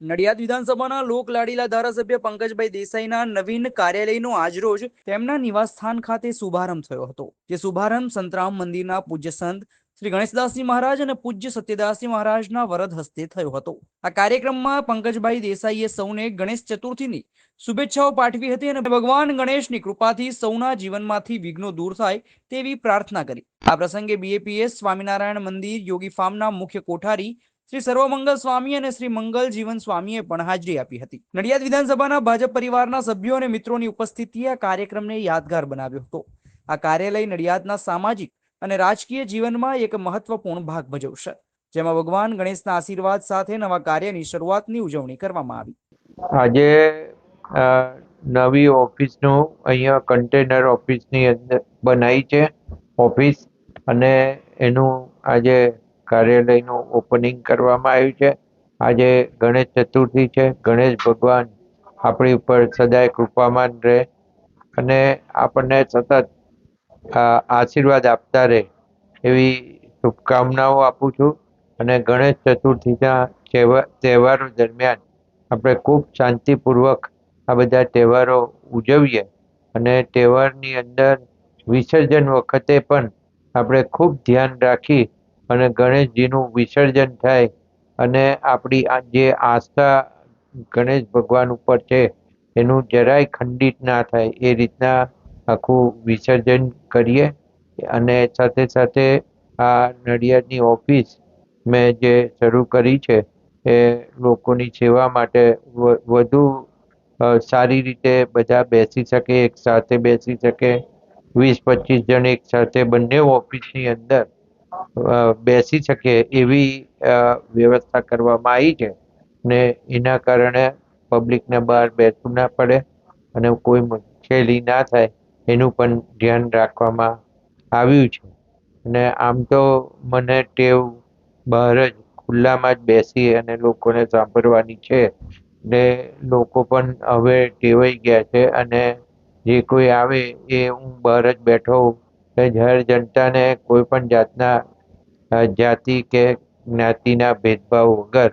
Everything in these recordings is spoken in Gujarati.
નડિયાદ વિધાનસભાના લોકલાડીલા ધારાસભ્ય પંકજભાઈ દેસાઈના નવીન કાર્યાલયનો આજરોજ તેમના નિવાસસ્થાન ખાતે શુભારંભ થયો હતો, જે શુભારંભ સંતરામ મંદિરના પૂજ્ય સંત શ્રી ગણેશદાસજી મહારાજ અને પૂજ્ય સત્યદાસજી મહારાજના વરદ હસ્તે થયો હતો. આ કાર્યક્રમમાં પંકજભાઈ દેસાઈએ સૌને ગણેશ ચતુર્થીની શુભેચ્છાઓ પાઠવી હતી અને ભગવાન ગણેશની કૃપાથી સૌના જીવનમાંથી વિઘ્નો દૂર થાય તેવી પ્રાર્થના કરી. આ પ્રસંગે બીએપીએસ સ્વામિનારાયણ મંદિર યોગી ફાર્મના મુખ્ય કોઠારી શ્રી સર્વમંગલ સ્વામી અને શ્રી મંગલ જીવન સ્વામીએ પણ હાજરી આપી હતી. નડિયાદ વિધાનસભાના ભાજપ પરિવારના સભ્યો અને મિત્રોની ઉપસ્થિતિએ આ કાર્યક્રમને યાદગાર બનાવ્યો હતો. આ કાર્યાલય નડિયાદના સામાજિક અને રાજકીય જીવનમાં એક મહત્વપૂર્ણ ભાગ ભજવશે, જેમાં ભગવાન ગણેશના આશીર્વાદ સાથે નવા કાર્યની શરૂઆતની ઉજવણી કરવામાં આવી. આજે નવી ઓફિસનું અહીંયા કન્ટેનર ઓફિસની અંદર બનાવી છે. ઓફિસ અને એનું આજે કાર્યાલયનું ઓપનિંગ કરવામાં આવ્યું છે. આજે ગણેશ ચતુર્થી છે. ગણેશ ભગવાન આપણી ઉપર સદાય કૃપામાન રહે અને આપણને સતત આશીર્વાદ આપતા રહે એવી શુભકામનાઓ આપું છું. અને ગણેશ ચતુર્થીના તહેવારો દરમિયાન આપણે ખૂબ શાંતિપૂર્વક આ બધા તહેવારો ઉજવીએ અને તહેવારની અંદર વિસર્જન વખતે પણ આપણે ખૂબ ધ્યાન રાખી અને ગણેશજીનું વિસર્જન થાય અને આપણી આ જે આસ્થા ગણેશ ભગવાન ઉપર છે, એનું જરાય ખંડિત ના થાય. એ રીતના આખું વિસર્જન કરીએ અને સાથે સાથે આ નડિયાદની ઓફિસ મેં જે શરૂ કરી છે, એ લોકોની સેવા માટે વધુ સારી રીતે બધા બેસી શકે, એક સાથે બેસી શકે. વીસ પચીસ જણ એક સાથે બંને ઓફિસની અંદર બેસી શકે એવી વ્યવસ્થા કરવામાં આવી છે ને એના કારણે પબ્લિકને બહાર બેસવું ના પડે અને કોઈ મુશ્કેલી ના થાય એનું પણ ધ્યાન રાખવામાં આવ્યું છે. અને આમ તો મને ટેવ બહાર જ ખુલ્લામાં જ બેસી અને લોકોને સાંભળવાની છે ને લોકો પણ હવે ટેવાઈ ગયા છે અને જે કોઈ આવે એ હું બહાર જ બેઠો એટલે જાહેર જનતાને કોઈ પણ જાતના જાતિ કે જ્ઞાતિના ભેદભાવ વગર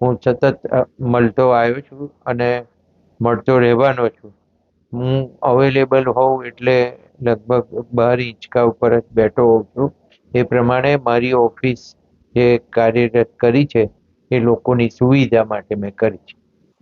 હું સતત મળતો આવ્યો છું અને મળતો રહેવાનો છું. હું અવેલેબલ હોઉં એટલે લગભગ બાર હિંચકા ઉપર જ બેઠો હોઉં છું. એ પ્રમાણે મારી ઓફિસ જે કાર્યરત કરી છે એ લોકોની સુવિધા માટે મેં કરી છે.